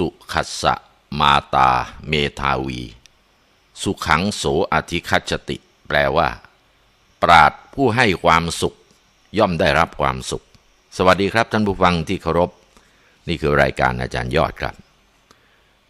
สุขัสสะมาตาเมทาวี สุขังโสอธิคัจติ แปลว่า ปราดผู้ให้ความสุข ย่อมได้รับความสุข สวัสดีครับท่านผู้ฟังที่เคารพ นี่คือรายการอาจารย์ยอดครับ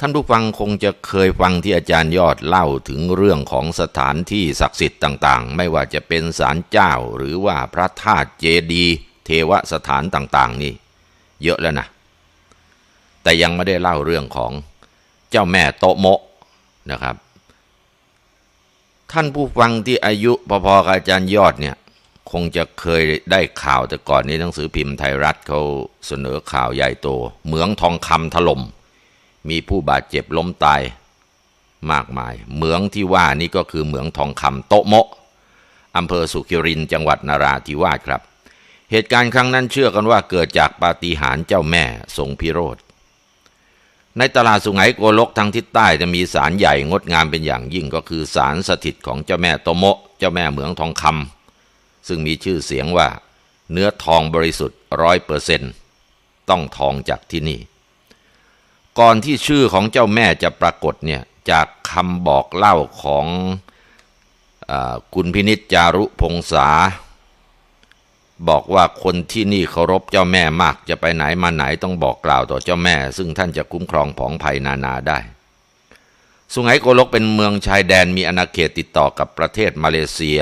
ท่านผู้ฟังคงจะเคยฟังที่อาจารย์ยอดเล่าถึงเรื่องของสถานที่ศักดิ์สิทธิ์ต่างๆ ไม่ว่าจะเป็นศาลเจ้าหรือว่าพระธาตุเจดีย์เทวสถานต่างๆ นี่ เยอะแล้วนะ แต่ยังไม่ได้เล่าเรื่องของเจ้าแม่โตโมะนะครับ ท่านผู้ฟังที่อายุพอๆกับอาจารย์ยอดเนี่ย คงจะเคยได้ข่าวแต่ก่อนนี้หนังสือพิมพ์ไทยรัฐเขาเสนอข่าวใหญ่โต เหมืองทองคำถล่ม มีผู้บาดเจ็บล้มตายมากมาย เหมืองที่ว่านี่ก็คือเหมืองทองคำโตโมะอำเภอสุขิรินจังหวัดนาราธิวาสครับ เหตุการณ์ครั้งนั้นเชื่อกันว่าเกิดจากปาฏิหาริย์เจ้าแม่ทรงพิโรธ ในตลาดสุไหงโกลกทางทิศใต้จะมีศาลใหญ่งดงามเป็นอย่างยิ่งก็คือศาลสถิตของเจ้าแม่โตโมะเจ้าแม่เหมืองทองคำซึ่งมีชื่อเสียงว่า เนื้อทองบริสุทธิ์ร้อยเปอร์เซนต้องทองจากที่นี่ ก่อนที่ชื่อของเจ้าแม่จะปรากฏเนี่ยจากคำบอกเล่าของอคุณพินิจจารุพงษา บอกว่าคนที่นี่เคารพเจ้าแม่มากจะไปไหนมาไหนต้องบอกกล่าวต่อเจ้าแม่ ซึ่งท่านจะคุ้มครองผองภัยนานาได้ สุไหงโกลกเป็นเมืองชายแดนมีอาณาเขตติดต่อกับประเทศมาเลเซีย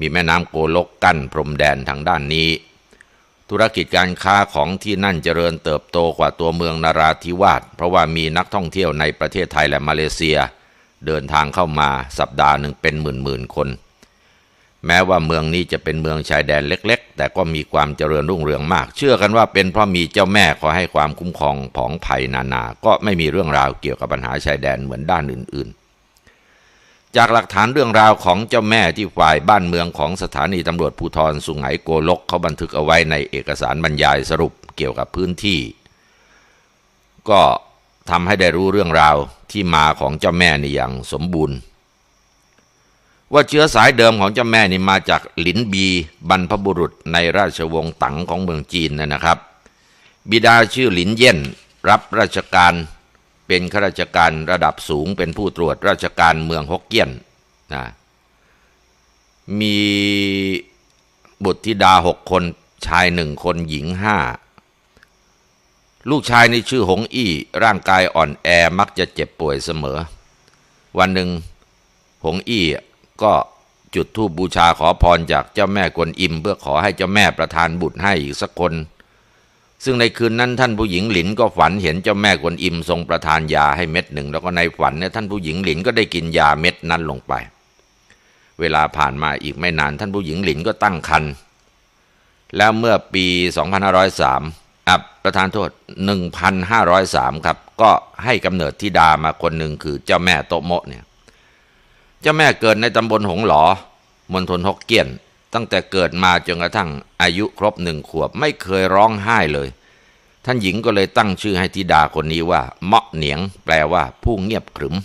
มีแม่น้ำโกลกกั้นพรมแดนทางด้านนี้ ธุรกิจการค้าของที่นั่นเจริญเติบโตกว่าตัวเมืองนาราธิวาสเพราะว่ามีนักท่องเที่ยวในประเทศไทยและมาเลเซีย เดินทางเข้ามาสัปดาห์หนึ่งเป็นหมื่นๆคน แม้ว่าเมืองนี้จะเป็นเมืองชายแดนเล็ก ๆ แต่ก็มีความเจริญรุ่งเรืองมาก เชื่อกันว่าเป็นเพราะมีเจ้าแม่คอยให้ความคุ้มครองผองภัยนานา ก็ไม่มีเรื่องราวเกี่ยวกับปัญหาชายแดนเหมือนด้านอื่น ๆ จากหลักฐานเรื่องราวของเจ้าแม่ที่ฝ่ายบ้านเมืองของสถานีตำรวจภูธรสุไหงโกลกเขาบันทึกเอาไว้ในเอกสารบรรยายสรุปเกี่ยวกับพื้นที่ ก็ทำให้ได้รู้เรื่องราวที่มาของเจ้าแม่ในอย่างสมบูรณ์ ว่าเชื้อสายเดิมของเจ้าแม่นี่มาจากหลินบีบรรพบุรุษในราชวงศ์ตังของเมืองจีนนะครับ บิดาชื่อหลินเย่นรับราชการเป็นข้าราชการระดับสูงเป็นผู้ตรวจราชการเมืองฮกเกี้ยนนะมีบุตรธิดาหกคนชายหนึ่งคนหญิงห้าลูกชายในชื่อหงอี้ร่างกายอ่อนแอมักจะเจ็บป่วยเสมอ วันหนึ่งหงอี้ ก็จุดธูปบูชาขอพรจากเจ้าแม่กวนอิม เพื่อขอให้เจ้าแม่ประทานบุตรให้อีกสักคน ซึ่งในคืนนั้นท่านผู้หญิงหลินก็ฝันเห็นเจ้าแม่กวนอิมทรงประทานยาให้เม็ดหนึ่ง แล้วก็ในฝันเนี่ยท่านผู้หญิงหลินก็ได้กินยาเม็ดนั้นลงไป เวลาผ่านมาอีกไม่นานท่านผู้หญิงหลินก็ตั้งครรภ์แล้วเมื่อปี 2503อับประธานโทษ 1,503 ครับ ก็ให้กำเนิดธิดามาคนหนึ่งคือเจ้าแม่โตโมะเนี่ย เจ้าแม่เกิดในตำบลหงหลอมณฑลฮกเกี้ยน ตั้งแต่เกิดมาจนกระทั่งอายุครบหนึ่งขวบไม่เคยร้องไห้เลย ท่านหญิงก็เลยตั้งชื่อให้ธิดาคนนี้ว่า เมาะเหนียง แปลว่าผู้เงียบขรึม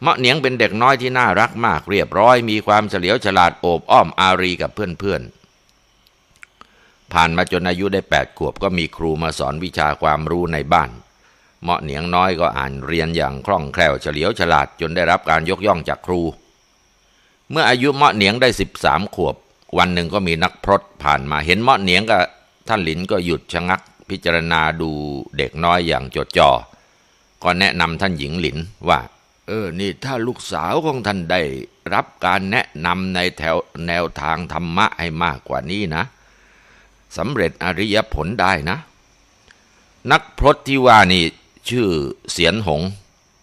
เมาะเหนียงเป็นเด็กน้อยที่น่ารักมากเรียบร้อย มีความเฉลียวฉลาดโอบอ้อมอารีกับเพื่อนๆผ่านมาจนอายุได้แปดขวบก็มีครูมาสอนวิชาความรู้ในบ้าน เมาะเหนียงน้อยก็อ่านเรียนอย่างคล่องแคล่วเฉลียวฉลาดจนได้รับการยกย่องจากครู เมื่ออายุเมาะเหนียงได้สิบสามขวบ วันหนึ่งก็มีนักพรตผ่านมาเห็นเมาะเหนียงกับท่านหลินก็หยุดชะงัก พิจารณาดูเด็กน้อยอย่างจดจ่อก็แนะนำท่านหญิงหลินว่า เออนี่ถ้าลูกสาวของท่านได้รับการแนะนำในแถวแนวทางธรรมะให้มากกว่านี้นะสำเร็จอริยผลได้นะ นักพรตที่ว่านี่ ชื่อเสียนหง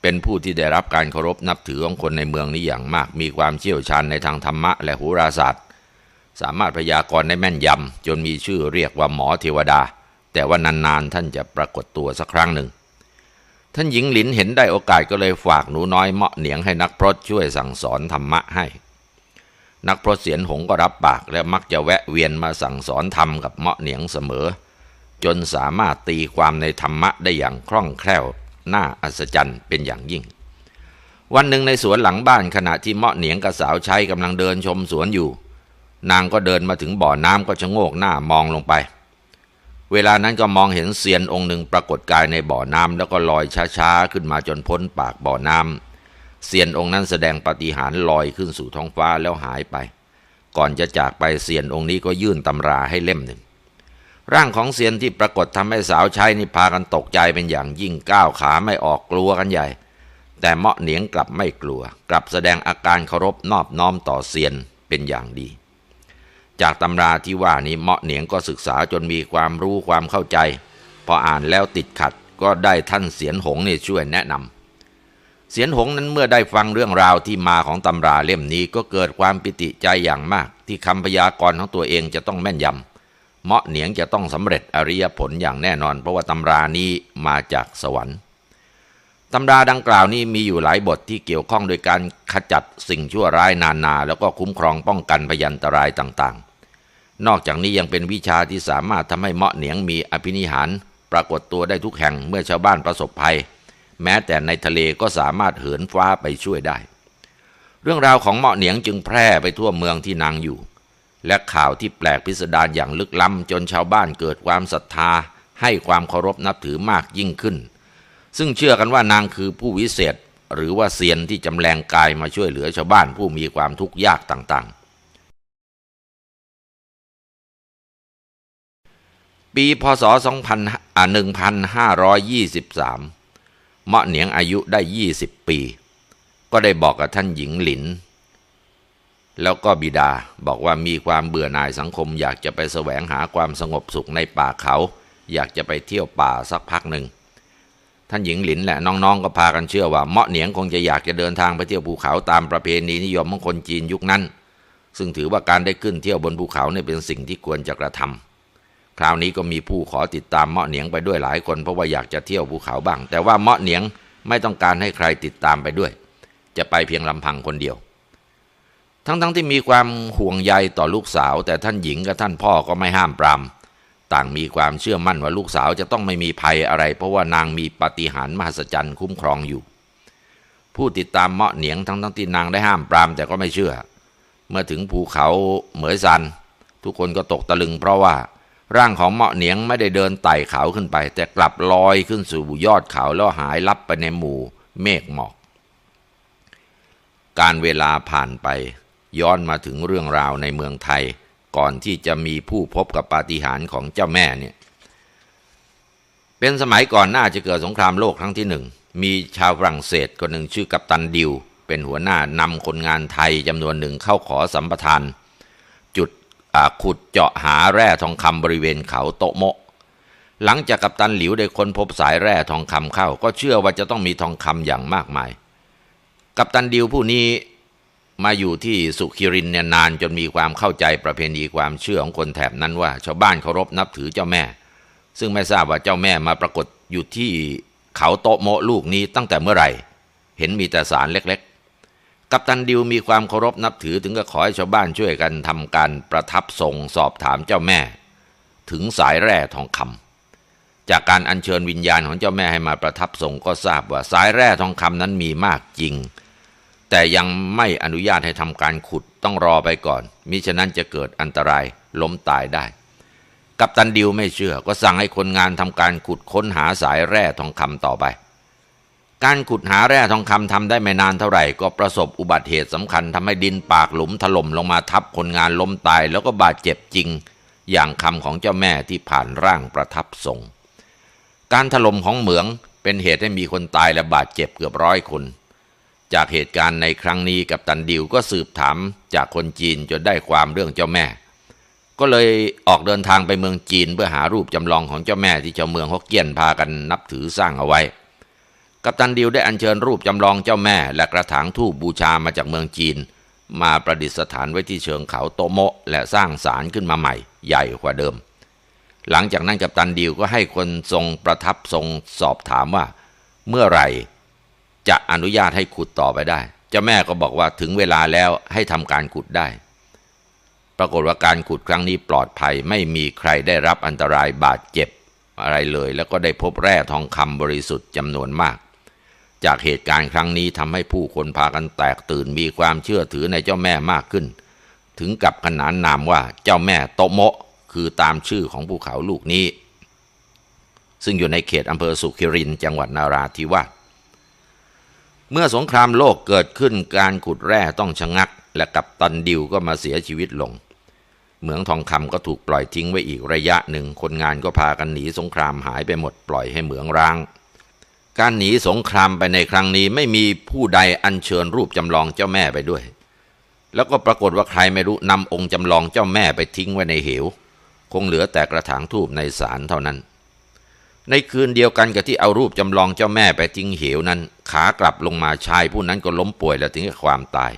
เป็นผู้ที่ได้รับการเคารพนับถือของคนในเมืองนี้อย่างมาก มีความเชี่ยวชาญในทางธรรมะและโหราศาสตร์ สามารถพยากรณ์ได้แม่นยำจนมีชื่อเรียกว่าหมอเทวดา แต่ว่านานๆท่านจะปรากฏตัวสักครั้งหนึ่ง ท่านหญิงหลินเห็นได้โอกาสก็เลยฝากหนูน้อยเหมาะเหนียงให้นักพรตช่วยสั่งสอนธรรมะให้นักพรตเสียนหงก็รับปากและมักจะแวะเวียนมาสั่งสอนธรรมกับเมาะเหนียงเสมอ จนสามารถตีความในธรรมะได้อย่างคล่องแคล่ว น่าอัศจรรย์เป็นอย่างยิ่ง วันหนึ่งในสวนหลังบ้านขณะที่เมาะเหนียงกับสาวใช้กำลังเดินชมสวนอยู่ นางก็เดินมาถึงบ่อน้ำก็ชะโงกหน้ามองลงไป เวลานั้นก็มองเห็นเซียนองค์หนึ่งปรากฏกายในบ่อน้ำแล้วก็ลอยช้าๆขึ้นมาจนพ้นปากบ่อน้ำเซียนองค์นั้นแสดงปฏิหารลอยขึ้นสู่ท้องฟ้าแล้วหายไป ก่อนจะจากไปเซียนองค์นี้ก็ยื่นตำราให้เล่มหนึ่ง ร่างของเซียนที่ปรากฏทำให้สาวใช้นี่พากันตกใจเป็นอย่างยิ่งก้าวขาไม่ออกกลัวกันใหญ่ แต่เมาะเหนียงกลับไม่กลัว กลับแสดงอาการเคารพนอบน้อมต่อเซียนเป็นอย่างดี จากตำราที่ว่านี้เมาะเหนียงก็ศึกษาจนมีความรู้ความเข้าใจ พออ่านแล้วติดขัดก็ได้ท่านเสียนหงนี่ช่วยแนะนำเสียนหงนั้นเมื่อได้ฟังเรื่องราวที่มาของตำราเล่มนี้ก็เกิดความปิติใจอย่างมาก ที่คำพยากรณ์ของตัวเองจะต้องแม่นยำ เมาะเหนียงจะต้องสำเร็จอริยผลอย่างแน่นอน เพราะว่าตำรานี้มาจากสวรรค์ตำราดังกล่าวนี้มีอยู่หลายบทที่เกี่ยวข้องโดยการขจัดสิ่งชั่วร้ายนานา แล้วก็คุ้มครองป้องกันพยันตรายต่างๆ นอกจากนี้ยังเป็นวิชาที่สามารถทำให้เมาะเหนียงมีอภินิหาร ปรากฏตัวได้ทุกแห่งเมื่อชาวบ้านประสบภัย แม้แต่ในทะเลก็สามารถเหินฟ้าไปช่วยได้ เรื่องราวของเมาะเหนียงจึงแพร่ไปทั่วเมืองที่นางอยู่ และข่าวที่แปลกพิสดารอย่างลึกล้ำจนชาวบ้านเกิดความศรัทธา ให้ความเคารพนับถือมากยิ่งขึ้น ซึ่งเชื่อกันว่านางคือผู้วิเศษ หรือว่าเซียนที่จำแรงกายมาช่วยเหลือชาวบ้านผู้มีความทุกข์ยากต่างๆ ปีพศ 1523 เมาะเหนียงอายุได้ 20 ปี ก็ได้บอกกับท่านหญิงหลิน แล้วก็บิดาบอกว่ามีความเบื่อหน่ายสังคม อยากจะไปแสวงหาความสงบสุขในป่าเขา อยากจะไปเที่ยวป่าสักพักหนึ่งท่านหญิงหลินแหละน้องๆก็พากันเชื่อว่าเมาะเหนียงคงจะอยากจะเดินทางไปเที่ยวภูเขาตามประเพณีนิยมของคนจีนยุคนั้น ซึ่งถือว่าการได้ขึ้นเที่ยวบนภูเขาเนี่ยเป็นสิ่งที่ควรจะกระทำคราวนี้ก็มีผู้ขอติดตามเมาะเหนียงไปด้วยหลายคน เพราะว่าอยากจะเที่ยวภูเขาบ้าง แต่ว่าเมาะเหนียงไม่ต้องการให้ใครติดตามไปด้วย จะไปเพียงลำพังคนเดียว ทั้งๆทที่มีความห่วงใยต่อลูกสาว แต่ท่านหญิงกับท่านพ่อก็ไม่ห้ามปรามต่างมีความเชื่อมั่นว่าลูกสาวจะต้องไม่มีภัยอะไร เพราะว่านางมีปฏิหารมหัศจรรย์คุ้มครองอยู่ ผู้ติดตามเมาะเหนียงทั้งทั้งที่นางได้ห้ามปรามแต่ก็ไม่เชื่อ เมื่อถึงภูเขาเหมยซัน ทุกคนก็ตกตะลึง เพราะว่าร่างของเมาะเหนียงไม่ได้เดินไต่เขาขึ้นไป แต่กลับลอยขึ้นสู่ยอดเขาแล้วหายลับไปในหมู่เมฆหมอก การเวลาผ่านไป ย้อนมาถึงเรื่องราวในเมืองไทย ก่อนที่จะมีผู้พบกับปาฏิหาริย์ของเจ้าแม่เนี่ย เป็นสมัยก่อนหน้าจะเกิดสงครามโลกครั้งที่หนึ่ง มีชาวฝรั่งเศสคนหนึ่งชื่อกัปตันดิว เป็นหัวหน้านำคนงานไทยจำนวนหนึ่งเข้าขอสัมปทาน จุดขุดเจาะหาแร่ทองคำบริเวณเขาโตโมะหลังจากกัปตันหลิวได้ค้นพบสายแร่ทองคำเข้า ก็เชื่อว่าจะต้องมีทองคำอย่างมากมาย กัปตันดิวผู้นี้ มาอยู่ที่สุขิรินเนี่ยนานจนมีความเข้าใจประเพณีความเชื่อของคนแถบนั้นว่า ชาวบ้านเคารพนับถือเจ้าแม่ ซึ่งไม่ทราบว่าเจ้าแม่มาปรากฏอยู่ที่เขาโตโมลูกนี้ตั้งแต่เมื่อไหร่ เห็นมีแต่สารเล็กๆ กัปตันดิวมีความเคารพนับถือถึงกับขอให้ชาวบ้านช่วยกันทำการประทับทรงสอบถามเจ้าแม่ ถึงสายแร่ทองคำจากการอัญเชิญวิญญาณของเจ้าแม่ให้มาประทับทรงก็ทราบว่าสายแร่ทองคำนั้นมีมากจริง แต่ยังไม่อนุญาตให้ทำการขุดต้องรอไปก่อน มิฉะนั้นจะเกิดอันตรายล้มตายได้ กัปตันดิวไม่เชื่อ ก็สั่งให้คนงานทำการขุดค้นหาสายแร่ทองคำต่อไป การขุดหาแร่ทองคำทำได้ไม่นานเท่าไหร่ ก็ประสบอุบัติเหตุสำคัญทำให้ดินปากหลุมถล่มลงมาทับคนงานล้มตาย แล้วก็บาดเจ็บจริง อย่างคำของเจ้าแม่ที่ผ่านร่างประทับทรงการถล่มของเหมืองเป็นเหตุให้มีคนตายและบาดเจ็บเกือบร้อยคน จากเหตุการณ์ในครั้งนี้กับตันดิวก็สืบถามจากคนจีนจนได้ความเรื่องเจ้าแม่ ก็เลยออกเดินทางไปเมืองจีนเพื่อหารูปจำลองของเจ้าแม่ที่ชาวเมืองฮกเกี้ยนพากันนับถือสร้างเอาไว้ กัปตันดิวได้อัญเชิญรูปจำลองเจ้าแม่และกระถางทูบบูชามาจากเมืองจีน มาประดิษฐานไว้ที่เชิงเขาโตโมะ และสร้างศาลขึ้นมาใหม่ ใหญ่กว่าเดิม หลังจากนั้นกัปตันดิวก็ให้คนทรงประทับทรงสอบถามว่า เมื่อไหร่ จะอนุญาตให้ขุดต่อไปได้เจ้าแม่ก็บอกว่าถึงเวลาแล้วให้ทำการขุดได้ ปรากฏว่าการขุดครั้งนี้ปลอดภัยไม่มีใครได้รับอันตรายบาดเจ็บอะไรเลย แล้วก็ได้พบแร่ทองคำบริสุทธิ์จำนวนมาก จากเหตุการณ์ครั้งนี้ทำให้ผู้คนพากันแตกตื่นมีความเชื่อถือในเจ้าแม่มากขึ้น ถึงกับขนานนามว่าเจ้าแม่โตโมะคือตามชื่อของภูเขาลูกนี้ ซึ่งอยู่ในเขตอำเภอสุขิรินจังหวัดนาราธิวาส เมื่อสงครามโลกเกิดขึ้นการขุดแร่ต้องชะงัก และกัปตันดิวก็มาเสียชีวิตลง เหมืองทองคำก็ถูกปล่อยทิ้งไว้อีกระยะหนึ่งคนงานก็พากันหนีสงครามหายไปหมดปล่อยให้เหมืองร้าง การหนีสงครามไปในครั้งนี้ไม่มีผู้ใดอัญเชิญรูปจำลองเจ้าแม่ไปด้วย แล้วก็ปรากฏว่าใครไม่รู้นำองค์จำลองเจ้าแม่ไปทิ้งไว้ในเหว คงเหลือแต่กระถางทูบในศาลเท่านั้น ในคืนเดียวกันกับที่เอารูปจำลองเจ้าแม่ไปทิ้งเหวนั้น ขากลับลงมาชายผู้นั้นก็ล้มป่วยและถึงกับความตาย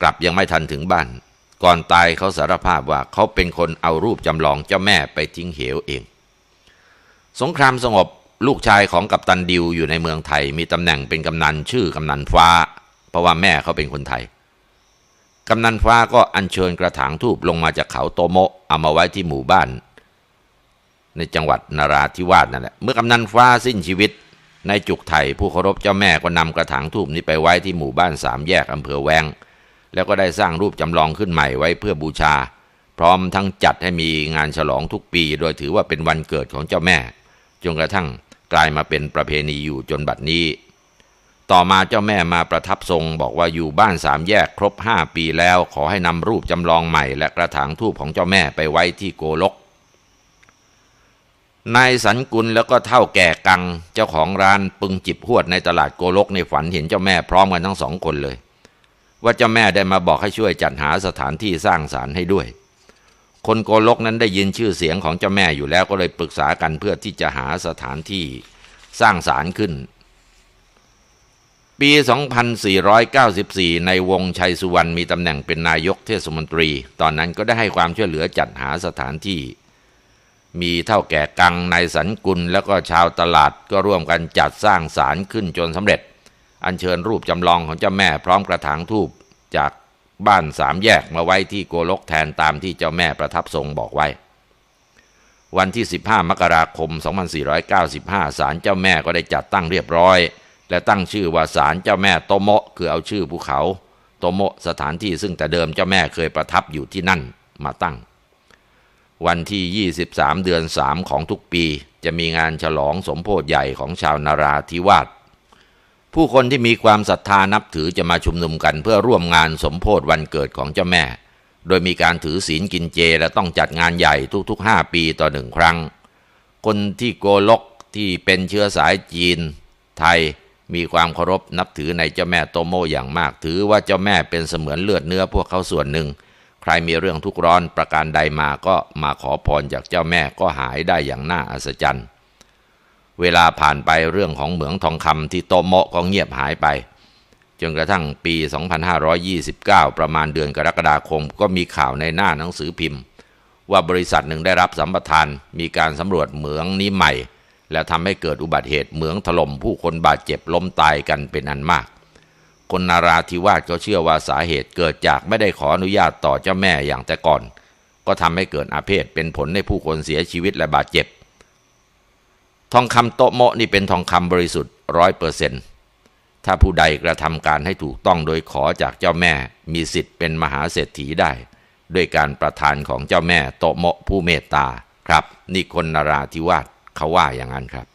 กลับยังไม่ทันถึงบ้าน ก่อนตายเขาสารภาพว่าเขาเป็นคนเอารูปจำลองเจ้าแม่ไปทิ้งเหวเอง สงครามสงบลูกชายของกัปตันดิวอยู่ในเมืองไทย มีตำแหน่งเป็นกำนันชื่อกำนันฟ้า เพราะว่าแม่เขาเป็นคนไทยกำนันฟ้าก็อัญเชิญกระถางทูบลงมาจากเขาโตโมะเอามาไว้ที่หมู่บ้าน ในจังหวัดนาราธิวาสนั่นแหละ เมื่อกำนันฟ้าสิ้นชีวิตในจุกไทยผู้เคารพเจ้าแม่ก็นำกระถางทูบนี้ไปไว้ที่หมู่บ้านสามแยกอำเภอแวง แล้วก็ได้สร้างรูปจำลองขึ้นใหม่ไว้เพื่อบูชา พร้อมทั้งจัดให้มีงานฉลองทุกปี โดยถือว่าเป็นวันเกิดของเจ้าแม่ จนกระทั่งกลายมาเป็นประเพณีอยู่จนบัดนี้ ต่อมาเจ้าแม่มาประทับทรง บอกว่าอยู่บ้านสามแยกครบห้าปีแล้วขอให้นำรูปจำลองใหม่ และกระถางทูบของเจ้าแม่ไปไว้ที่โกลก นายสันกุลแล้วก็เท่าแก่กัง เจ้าของร้านปึงจิบหวดในตลาดโกลกในฝันเห็นเจ้าแม่พร้อมกันทั้งสองคนเลย ว่าเจ้าแม่ได้มาบอกให้ช่วยจัดหาสถานที่สร้างศาลให้ด้วย คนโกลกนั้นได้ยินชื่อเสียงของเจ้าแม่อยู่แล้วก็เลยปรึกษากันเพื่อที่จะหาสถานที่สร้างศาลขึ้น ปี 2494 ในวงชัยสุวรรณมีตำแหน่งเป็นนายกเทศมนตรี ตอนนั้นก็ได้ให้ความช่วยเหลือจัดหาสถานที่ มีเท่าแก่กังนายสันกุลแล้วก็ชาวตลาดก็ร่วมกันจัดสร้างศาลขึ้นจนสำเร็จ อัญเชิญรูปจำลองของเจ้าแม่พร้อมกระถางทูบจากบ้านสามแยกมาไว้ที่โกลกแทนตามที่เจ้าแม่ประทับทรงบอกไว้ วันที่ 15 มกราคม 2495 ศาลเจ้าแม่ก็ได้จัดตั้งเรียบร้อย และตั้งชื่อว่าศาลเจ้าแม่โตโมะคือเอาชื่อภูเขา โตโมะสถานที่ซึ่งแต่เดิมเจ้าแม่เคยประทับอยู่ที่นั่นมาตั้ง วันที่ 23 เดือน 3 ของทุกปี จะมีงานฉลองสมโพธิใหญ่ของชาวนาราธิวาสผู้คนที่มีความศรัทธานับถือจะมาชุมนุมกันเพื่อร่วมงานสมโพธิวันเกิดของเจ้าแม่ โดยมีการถือศีลกินเจและต้องจัดงานใหญ่ทุก ๆ 5 ปีต่อหนึ่งครั้ง คนที่โกลกที่เป็นเชื้อสายจีน ไทยมีความเคารพนับถือในเจ้าแม่โตโมอย่างมากถือว่าเจ้าแม่เป็นเสมือนเลือดเนื้อพวกเขาส่วนหนึ่ง ใครมีเรื่องทุกข์ร้อนประการใดมาก็มาขอพรจากเจ้าแม่ก็หายได้อย่างน่าอัศจรรย์ เวลาผ่านไปเรื่องของเหมืองทองคำที่โตโมะก็เงียบหายไป จนกระทั่งปี 2529 ประมาณเดือนกรกฎาคมก็มีข่าวในหน้าหนังสือพิมพ์ ว่าบริษัทหนึ่งได้รับสัมปทาน มีการสำรวจเหมืองนี้ใหม่ และทำให้เกิดอุบัติเหตุเหมืองถล่มผู้คนบาดเจ็บล้มตายกันเป็นอันมาก คนนาราธิวาสก็เชื่อว่าสาเหตุเกิดจากไม่ได้ขออนุญาตต่อเจ้าแม่อย่างแต่ก่อน ก็ทำให้เกิดอาเพศเป็นผลให้ผู้คนเสียชีวิตและบาดเจ็บ ทองคำโตโมะนี่เป็นทองคำบริสุทธิ์ร้อยเปอร์เซนถ้าผู้ใดกระทำการให้ถูกต้องโดยขอจากเจ้าแม่มีสิทธิ์เป็นมหาเศรษฐีได้ ด้วยการประทานของเจ้าแม่โตโมะผู้เมตตาครับ นี่คนนาราธิวาสเขาว่าอย่างนั้นครับ